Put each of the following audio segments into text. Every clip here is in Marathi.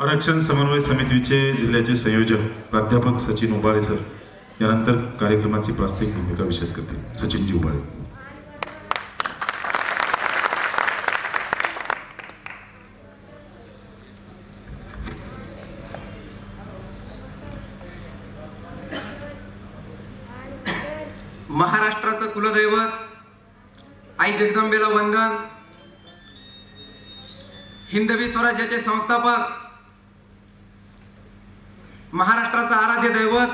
आरक्षण समन्वय समितीचे जिल्ह्याचे संयोजक प्राध्यापक सचिन उबाळे सर यानंतर कार्यक्रमाची प्रास्तिक भूमिका विषद करतील. सचिनजी उबाळे. महाराष्ट्राचं कुलदैवत आई जगदंबेला वंदन. हिंदवी स्वराज्याचे संस्थापक महाराष्ट्राचं आराध्य दैवत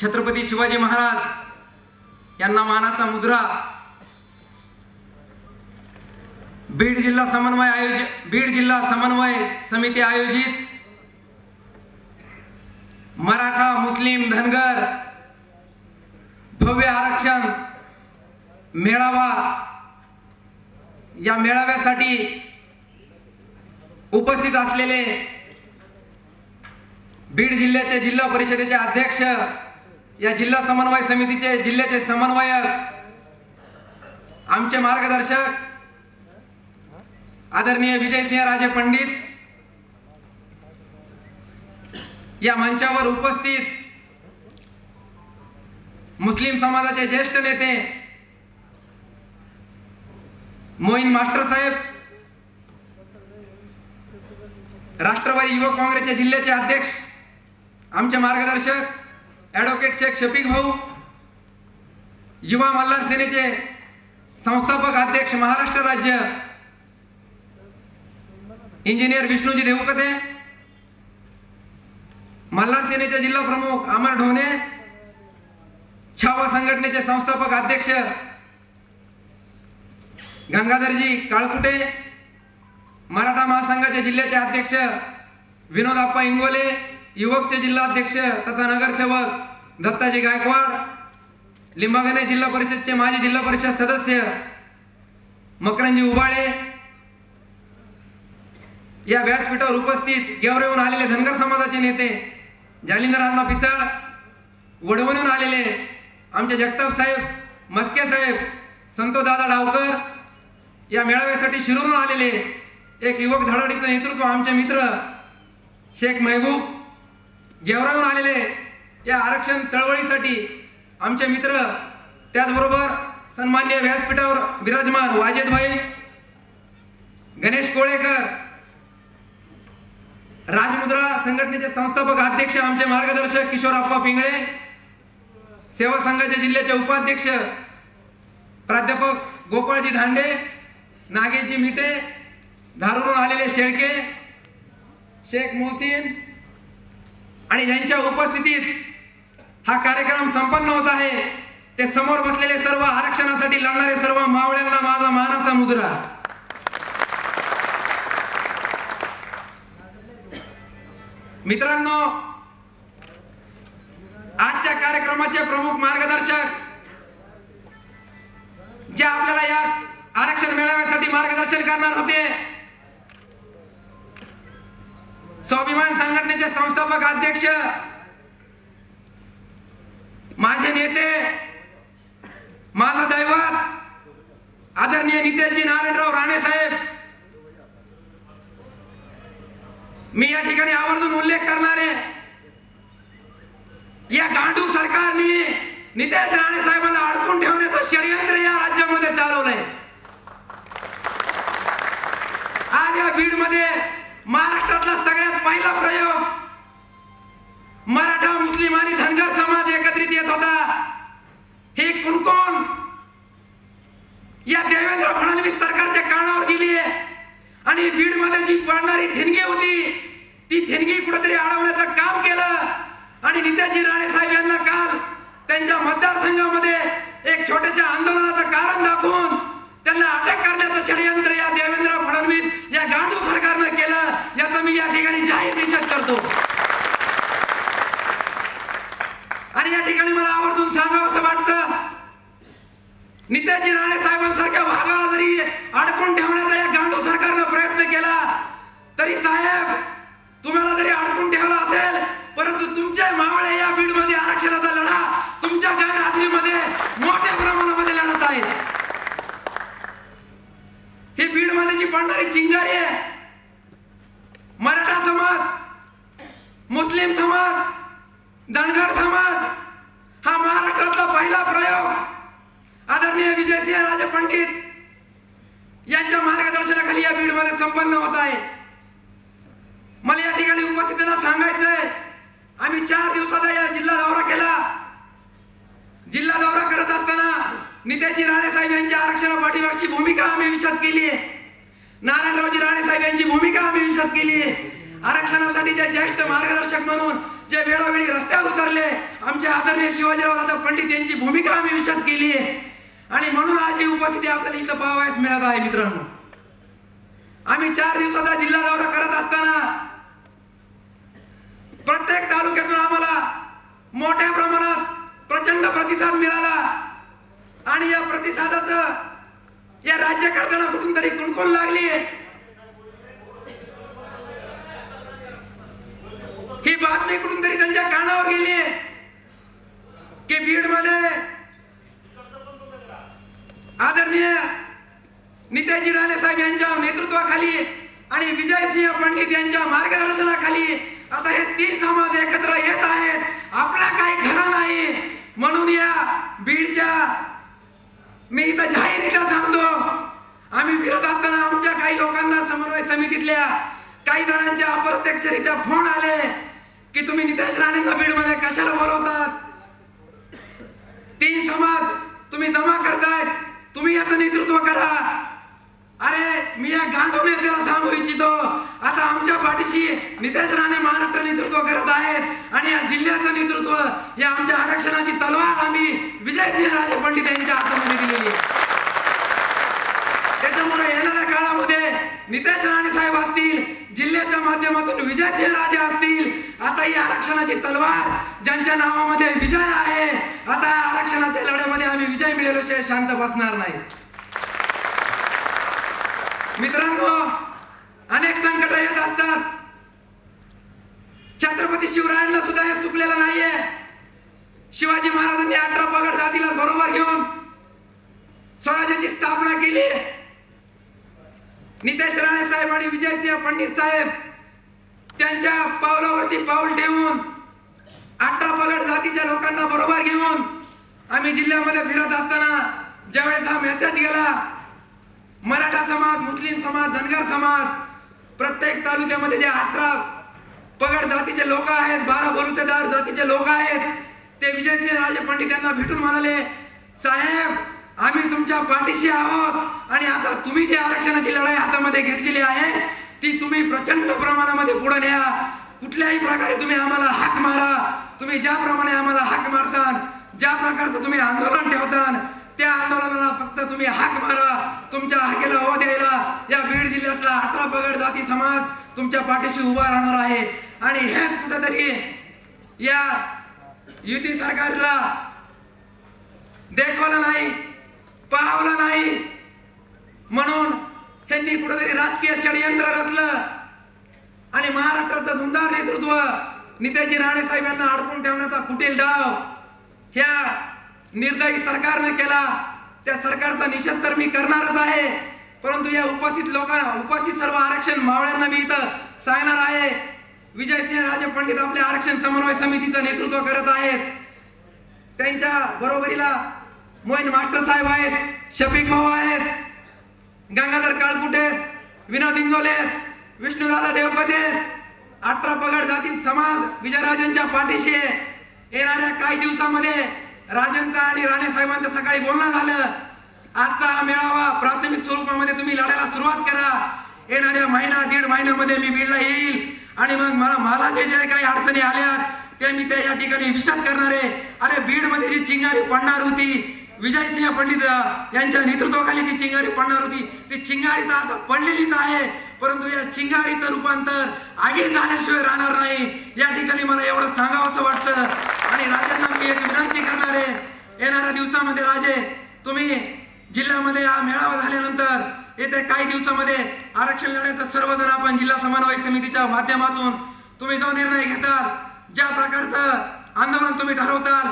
छत्रपती शिवाजी महाराज यांना मानाचा मुद्रा बीड जिल्हा समन्वय आयोजित बीड जिल्हा समन्वय समिती आयोजित मराठा मुस्लिम धनगर भव्य आरक्षण मेळावा या मेळाव्यासाठी उपस्थित असलेले बीड जिल्ह्याचे जिल्हा परिषदेचे अध्यक्ष या जिल्हा समन्वय समितीचे जिल्ह्याचे समन्वयक आमचे मार्गदर्शक आदरणीय विजयसिंह राजे पंडित या मंचावर उपस्थित मुस्लिम समाजाचे ज्येष्ठ नेते मोईन मास्टर साहेब राष्ट्रवादी युवक काँग्रेसचे जिल्ह्याचे अध्यक्ष आमचे मार्गदर्शक ॲडव्होकेट शेख शफीक भाऊ युवा मल्हार सेनेचे संस्थापक अध्यक्ष महाराष्ट्र राज्य इंजिनियर विष्णूजी देवकते मल्हार सेनेचे जिल्हा प्रमुख अमर ढोणे छावा संघटनेचे संस्थापक अध्यक्ष गंगाधरजी काळकुटे मराठा महासंघाचे जिल्ह्याचे अध्यक्ष विनोद आप्पा इंगोले युवकचे जिल्हाध्यक्ष तथा नगरसेवक दत्ताजी गायकवाड लिंबागणे जिल्हा परिषदचे माजी जिल्हा परिषद सदस्य मकरंजी उबाळे या व्यासपीठावर उपस्थित गेवरेहून आलेले धनगर समाजाचे नेते जालिंदर अण्णा पिसाळ वडवणून आलेले आमचे जगताप साहेब मस्के साहेब संतो दादा डावकर या मेळाव्यासाठी शिरूरून आलेले एक युवक धडाडीचं नेतृत्व आमचे मित्र शेख महबूब गेवराहून आलेले या आरक्षण चळवळीसाठी आमचे मित्र त्याचबरोबर सन्मान्य व्यासपीठावर विराजमान वाजेदभाई गणेश कोळेकर राजमुद्रा संघटनेचे संस्थापक अध्यक्ष आमचे मार्गदर्शक किशोर अप्पा पिंगळे सेवा संघाचे जिल्ह्याचे उपाध्यक्ष प्राध्यापक गोपाळजी धांडे नागेजी मिटे धारूरून आलेले शेळके शेख मोहसिन आणि यांच्या उपस्थितीत हा कार्यक्रम संपन्न होत आहे ते समोर बसलेले सर्व आरक्षणासाठी लढणारे सर्व मावळ्यांना माझा मानाचा मुद्रा. मित्रांनो आजच्या कार्यक्रमाचे प्रमुख मार्गदर्शक जे आपल्याला या आरक्षण मेळाव्यासाठी मार्गदर्शन करणार होते स्वाभिमान संघटनेचे संस्थापक अध्यक्ष माझे नेते माझा दैवत आदरणीय नितेशजी नारायणराव राणे साहेब मी या ठिकाणी आवर्जून उल्लेख करणार आहे. या गांडू सरकारने नितेश राणे साहेबांना अडकून ठेवण्याचं षडयंत्र या राज्यामध्ये चालवलंय. आज या बीडमध्ये महाराष्ट्रातला सगळ्यात पहिला प्रयोग. मराठा मुस्लिम आणि धनगर समाज एकत्रित येत होता. हे कुणकोण या देवेंद्र फडणवीस सरकारच्या कानावर गेली आहे. आणि बीडमध्ये जी पडणारी धिनगी होती ती धिनगी कुठेतरी अडवण्याचं काम केलं आणि नित्याजी राणे साहेब यांना काल त्यांच्या मतदारसंघामध्ये एक छोट्याशा आंदोलनाचं कारण दाखवून त्यांना अटक करण्याचं षडयंत्र या देवेंद्र फडणवीस या गांडू सरकारनं केलं याचा मी या ठिकाणी जाहीर निषेध करतो आणि या ठिकाणी मला आवर्जून सांगावं असं वाटतं नित्याजी राणे साहेबांसारख्या भागाला जरी अडकून ठेवण्याचा या गांडू सरकारनं प्रयत्न केला तरी साहेब तुम्हाला जरी अडकून ठेवला असेल परंतु तुमचे मावळे या बीडमध्ये आरक्षणाचा लढा तुमच्या गैरहाजरीमध्ये मोठ्या प्रमाणामध्ये लढत आहेत ही बीडमध्ये जी पडणारी चिंगारी आहे मुस्लिम समाज धनगर समाज हा महाराष्ट्रातला पहिला प्रयोग आदरणीय विजयसिंह राजे पंडित यांच्या मार्गदर्शनाखाली या बीडमध्ये संपन्न होत आहे. या सांगायचंय. आम्ही चार दिवसाचा या जिल्हा दौरा केला. जिल्हा दौरा करत असताना नितेजी राणे साहेब यांच्या आरक्षणा पाठीमागची भूमिका आम्ही विशद केली. आहे नारायणरावजी राणे साहेब यांची भूमिका आम्ही विशद केली. आहे आरक्षणासाठी जे ज्येष्ठ मार्गदर्शक म्हणून जे वेळोवेळी रस्त्यावर उतरले आमचे आदरणीय शिवाजीराव दादा पंडित यांची भूमिका आम्ही विशद केली. आहे आणि म्हणून आज ही उपस्थिती आपल्याला इथं पाहावयास मिळत आहे मित्रांनो. आम्ही चार दिवसाचा जिल्हा दौरा करत असताना प्रत्येक तालुक्यातून आम्हाला मोठ्या प्रमाणात प्रचंड प्रतिसाद मिळाला. आणि या प्रतिसादाचं या राज्यकर्त्यांना कुठून तरी कुणकुण लागली? ही बातमी कुठून तरी त्यांच्या कानावर गेली? की बीडमध्ये आदरणीय नितेशजी राणे साहेब यांच्या नेतृत्वाखाली आणि विजयसिंह पंडित यांच्या मार्गदर्शनाखाली आता हे तीन समाज एकत्र येत आहेत. आपला काही खरा नाही. म्हणून या बीडच्या मी इथं जाहीररित्या सांगतो आम्ही फिरत असताना आमच्या काही लोकांना समन्वय समितीतल्या काही जणांच्या अप्रत्यक्षरित्या फोन आले की तुम्ही नितेश राणेंना बीडमध्ये कशाला बोलवतात? तीन समाज तुम्ही जमा करतायत. तुम्ही याचं नेतृत्व करा. अरे मी या गांडू नेत्याला सांगू इच्छितो. आता आमच्या पाठीशी नितेश राणे महाराष्ट्र नेतृत्व करत आहेत आणि या जिल्ह्याचं नेतृत्व या आमच्या आरक्षणाची तलवार आम्ही विजयसिंह राजे पंडित यांच्या हातामध्ये दिलेली त्याच्यामुळे येणाऱ्या काळामध्ये नितेश राणे साहेब असतील जिल्ह्याच्या माध्यमातून विजयसिंह राजे असतील आता ही आरक्षणाची तलवार ज्यांच्या नावामध्ये विजय आहे आता या आरक्षणाच्या लढ्यामध्ये आम्ही विजय मिळेल शांत बसणार नाही मित्रांनो अनेक संकट येत असतात छत्रपती शिवरायांना सुद्धा हे चुकलेलं नाहीये शिवाजी महाराजांनी अठरा पगड जातीला बरोबर घेऊन स्वराज्याची स्थापना केली. नितेश राणे साहेब आणि विजयसिंह पंडित साहेब त्यांच्या पावलावरती पाऊल ठेवून अठरा पगड जातीच्या लोकांना बरोबर घेऊन आम्ही जिल्ह्यामध्ये फिरत असताना ज्यावेळेस हा मेसेज गेला मराठा समाज मुस्लिम समाज धनगर समाज प्रत्येक तालुक्यामध्ये जे अठरा पगड जातीचे लोक आहेत बारा बलुतेदार जातीचे लोक आहेत ते विजयसिंह राजे पंडित यांना भेटून म्हणाले साहेब आम्ही तुमच्या पाठीशी आहोत आणि आता तुम्ही जी आरक्षणाची लढाई हातामध्ये घेतलेली आहे ती तुम्ही प्रचंड प्रमाणामध्ये पुढे न्या. कुठल्याही प्रकारे तुम्ही आम्हाला हाक मारा. तुम्ही ज्याप्रमाणे आम्हाला हाक मारता ज्या प्रकारचं तुम्ही आंदोलन ठेवता त्या आंदोलनाला फक्त तुम्ही हाक मारा. तुमच्या हाकेला हो द्यायला या बीड जिल्ह्यातला अठरा पगड जाती समाज तुमच्या पाठीशी उभा राहणार आहे. आणि हेच कुठंतरी या युती सरकारला. देखवलं नाही पाहवलं नाही. म्हणून त्यांनी कुठेतरी राजकीय षडयंत्र रचलं. आणि महाराष्ट्राचं धुंदार नेतृत्व नितेजी राणे साहेब यांना अडकून ठेवण्याचा कुटील डाव ह्या निर्दयी सरकारनं केला. त्या सरकारचा निषेध तर मी करणारच आहे. परंतु या उपस्थित लोकांना उपस्थित सर्व आरक्षण मावळ्यांना मी इथं सांगणार आहे. विजयसिंह राजे पंडित आपल्या आरक्षण समन्वय समितीचं नेतृत्व करत आहेत. त्यांच्या बरोबरीला मोईन मास्टर साहेब आहेत शफिक भाऊ आहेत गंगाधर काळकुटे आहेत, विनोद इंगोले विष्णुदादा देवपते अठरा पगड जाती समाज विजयराजेंच्या पाठीशी येणाऱ्या काही दिवसामध्ये राजांचा आणि राणे साहेबांचं सकाळी बोलणं झालं. आजचा हा मेळावा प्राथमिक स्वरूपामध्ये तुम्ही लढायला सुरुवात करा. येणाऱ्या महिना दीड महिन्यामध्ये मी बीडला येईल. आणि मग मला मला जे जे काही अडचणी आल्या ते मी त्या या ठिकाणी विशद करणार आहे. अरे बीडमध्ये जी चिंगारी पडणार होती विजयसिंह पंडित यांच्या नेतृत्वाखाली जी चिंगारी पडणार होती ती चिंगारी तर आता पडलेलीच आहे. परंतु या चिंगारीचं रूपांतर आगीत झाल्याशिवाय राहणार नाही. या ठिकाणी मला एवढं सांगावं वाटतं. आणि राजांना मी एक विनंती करणार आहे. येणाऱ्या दिवसामध्ये राजे तुम्ही जिल्ह्यामध्ये हा मेळावा झाल्यानंतर येत्या काही दिवसामध्ये आरक्षण लढण्याचा सर्वजण आपण जिल्हा समन्वय समितीच्या माध्यमातून तुम्ही जो निर्णय घेताल ज्या प्रकारचं आंदोलन तुम्ही ठरवताल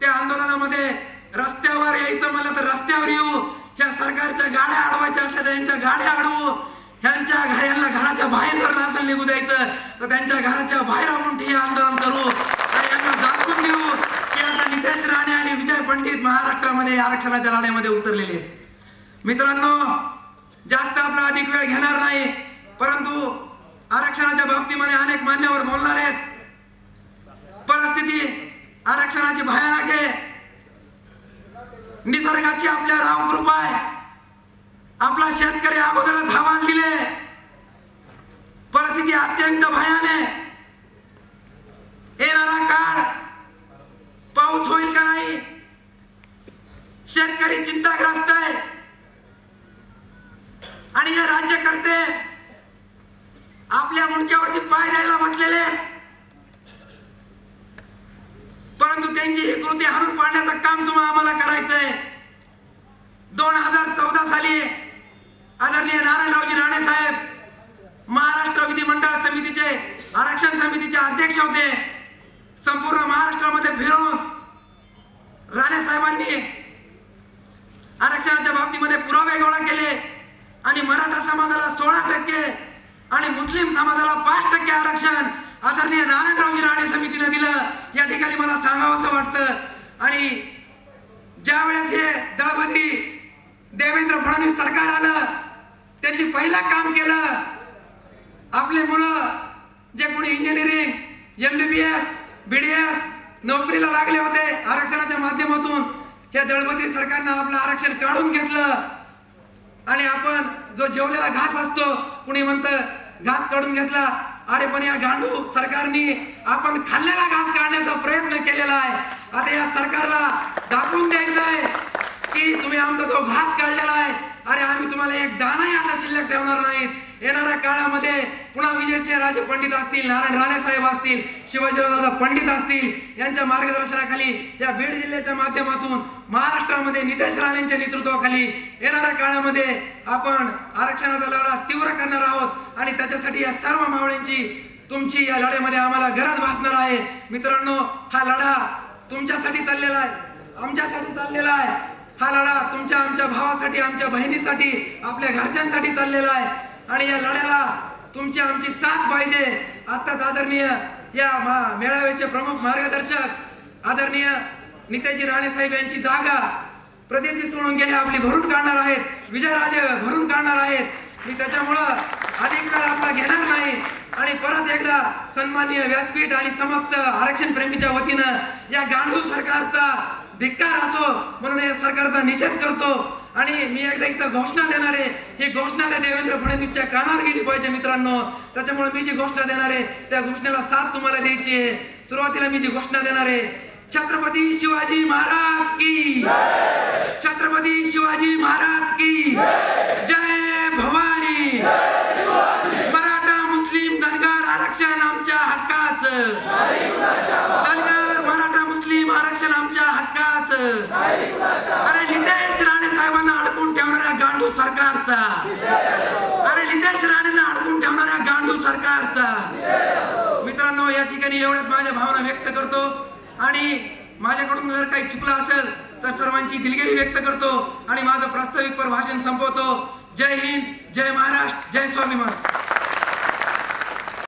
त्या आंदोलनामध्ये रस्त्यावर यायचं म्हणलं तर रस्त्यावर येऊ ह्या सरकारच्या गाड्या अडवायच्या असल्या त्यांच्या गाड्या अडवू ह्यांच्या घरांना घराच्या बाहेर जर नसेल निघू द्यायचं तर त्यांच्या घराच्या बाहेर आपण ठिय्या आंदोलन करू. आणि यांना दाखवून देऊ की आता नितेश राणे आणि विजय पंडित महाराष्ट्रामध्ये आरक्षणाच्या लढ्यामध्ये उतरलेले मित्रांनो जास्त आपला अधिक वेळ घेणार नाही. परंतु आरक्षणाच्या बाबतीमध्ये अनेक मान्यवर बोलणार आहेत. परिस्थिती आरक्षणाची भयानक आहे. निसर्गाची आपल्या राम कृपा आहे. आपला शेतकरी अगोदरच हवान दिले. परिस्थिती अत्यंत भयान आहे. येणारा काळ पाऊस होईल का नाही? शेतकरी चिंताग्रस्त आहे. आणि हे राज्यकर्ते आपल्या मुंडक्यावरती पाय द्यायला बसलेले परंतु त्यांची ही कृती हरून पाडण्याचं काम तुम्हाला आम्हाला करायचंय. दोन हजार चौदा साली आदरणीय नारायणरावजी राणे साहेब महाराष्ट्र विधिमंडळ समितीचे आरक्षण समितीचे अध्यक्ष होते. संपूर्ण महाराष्ट्रामध्ये फिरून राणे साहेबांनी आरक्षणाच्या बाबतीमध्ये पुरावे गोळा केले. समाजाला सोळा टक्के आणि मुस्लिम समाजाला पाच टक्के आरक्षण आदरणीय नारायणरावजी राणे समितीने दिलं. या ठिकाणी मला सांगावंसं वाटतं. आणि ज्या वेळेस हे दळपती देवेंद्र फडणवीस सरकार आलं त्यांनी पहिलं काम केलं. आपले मुलं जे कोणी engineering M D B S BDS नोकरीला लागले होते आरक्षणाच्या माध्यमातून या दळपती सरकारनं आपलं आरक्षण काढून घेतलं. आणि आपण जो जेवलेला घास असतो कुणी म्हणतं घास काढून घेतला. अरे पण या गांडू सरकारने आपण खाल्लेला घास काढण्याचा प्रयत्न केलेला आहे. आता या सरकारला दाखवून द्यायचं आहे की तुम्ही आमचा जो घास काढलेला आहे अरे आम्ही तुम्हाला एक दानाही आता शिल्लक ठेवणार नाहीत. येणाऱ्या काळामध्ये पुन्हा विजयचे राजे पंडित असतील नारायण राणे साहेब असतील शिवाजीराव पंडित असतील यांच्या मार्गदर्शनाखाली या बीड जिल्ह्याच्या माध्यमातून महाराष्ट्रामध्ये नितेश राणेंच्या नेतृत्वाखाली येणाऱ्या काळामध्ये आपण आरक्षणाचा लढा तीव्र करणार आहोत आणि त्याच्यासाठी या सर्व मावळ्यांची तुमची या लढ्यामध्ये आम्हाला गरज भासणार आहे. मित्रांनो हा लढा तुमच्यासाठी चाललेला आहे. आमच्यासाठी चाललेला आहे. हा लढा तुमच्या आमच्या भावासाठी आमच्या बहिणीसाठी आपल्या घरच्यांसाठी चाललेला आहे. आणि या लढ्याला तुमची आमची साथ पाहिजे. आत्ताच आदरणीय या मेळाव्याचे प्रमुख मार्गदर्शक आदरणीय नितेजी राणे साहेब यांची जागा प्रदीपजी सोळंके हे आपली भरून काढणार आहेत. विजयराजे भरून काढणार आहेत. मी त्याच्यामुळं अधिक वेळ आपला घेणार नाही. आणि परत एकदा सन्माननीय व्यासपीठ आणि समस्त आरक्षण प्रेमीच्या वतीनं या गांडू सरकारचा धिक्कार असो म्हणून या सरकारचा निषेध करतो. आणि मी एकदा इथं घोषणा देणार आहे. ही घोषणा त्या देवेंद्र फडणवीसच्या कानात गेली पाहिजे मित्रांनो. त्याच्यामुळे मी जी घोषणा देणार आहे त्या घोषणेला साथ तुम्हाला द्यायची आहे. सुरुवातीला मी जी घोषणा देणार आहे छत्रपती शिवाजी महाराज की. छत्रपती शिवाजी महाराज की. जय भवानी. मराठा मुस्लिम धनगर आरक्षण आमच्या हक्काच. धनगर मराठा मुस्लिम आरक्षण आमच्या हक्काच. अरे नितेश राणे साहेबांना अडकून ठेवणाऱ्या गांडू सरकारचा. अरे नितेश राणेंना अडकून ठेवणाऱ्या गांडू सरकारचा. मित्रांनो या ठिकाणी एवढ्याच माझ्या भावना व्यक्त करतो. आणि माझ्याकडून जर काही चुकलं असेल तर सर्वांची दिलगिरी व्यक्त करतो. आणि माझं प्रास्ताविक पर भाषण संपवतो. जय हिंद जय महाराष्ट्र जय स्वाभिमान.